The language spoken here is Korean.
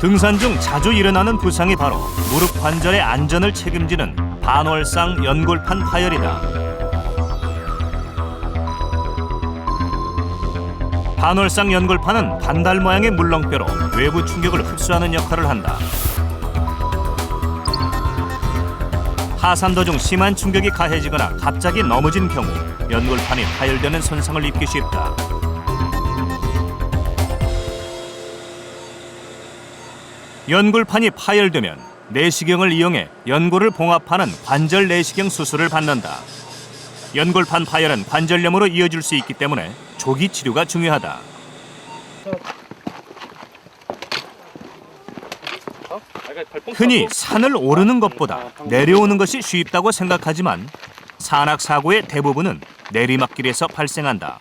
등산 중 자주 일어나는 부상이 바로 무릎 관절의 안전을 책임지는 반월상 연골판 파열이다. 반월상 연골판은 반달 모양의 물렁뼈로 외부 충격을 흡수하는 역할을 한다. 하산도 중 심한 충격이 가해지거나 갑자기 넘어진 경우 연골판이 파열되는 손상을 입기 쉽다. 연골판이 파열되면 내시경을 이용해 연골을 봉합하는 관절 내시경 수술을 받는다. 연골판 파열은 관절염으로 이어질 수 있기 때문에 조기 치료가 중요하다. 흔히 산을 오르는 것보다 내려오는 것이 쉽다고 생각하지만 산악 사고의 대부분은 내리막길에서 발생한다.